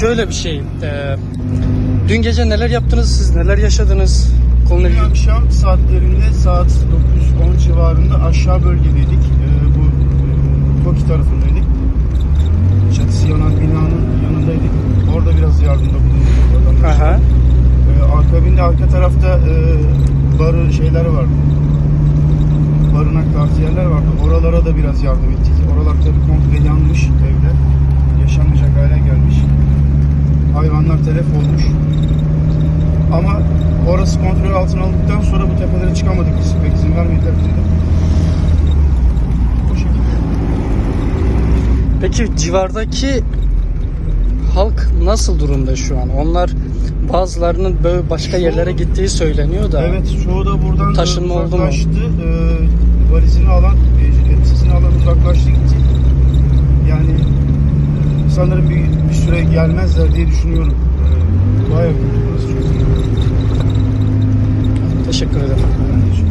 şöyle bir şey. e, dün gece neler yaptınız siz? Neler yaşadınız? Konuyla ilgili. akşam saatlerinde saat 9-10 civarında aşağı bölgedeydik. Ee, bu e, Toki tarafındaydık. Çatısı yanan binanın yanındaydık. Orada biraz yardımda bulunduk. Aha. Ee, akabinde arka tarafta e, barı şeyler vardı. Barınak tarzı yerler vardı. Oralara da biraz yardım ettik. Oralar tabii komple yanmış Telef olmuş. Ama orası kontrol altına aldıktan sonra bu tepelere çıkamadık biz. Pek izin vermediler bize de. Şekilde. Peki civardaki halk nasıl durumda şu an? Onlar bazılarının böyle başka Çoğu- yerlere gittiği söyleniyor da. Evet çoğu da buradan Taşınma oldu mu? Ee, valizini alan, e, elbisesini alan uzaklaştı gitti. Yani sanırım bir, bir süre gelmezler diye düşünüyorum. Bayağı Teşekkür ederim.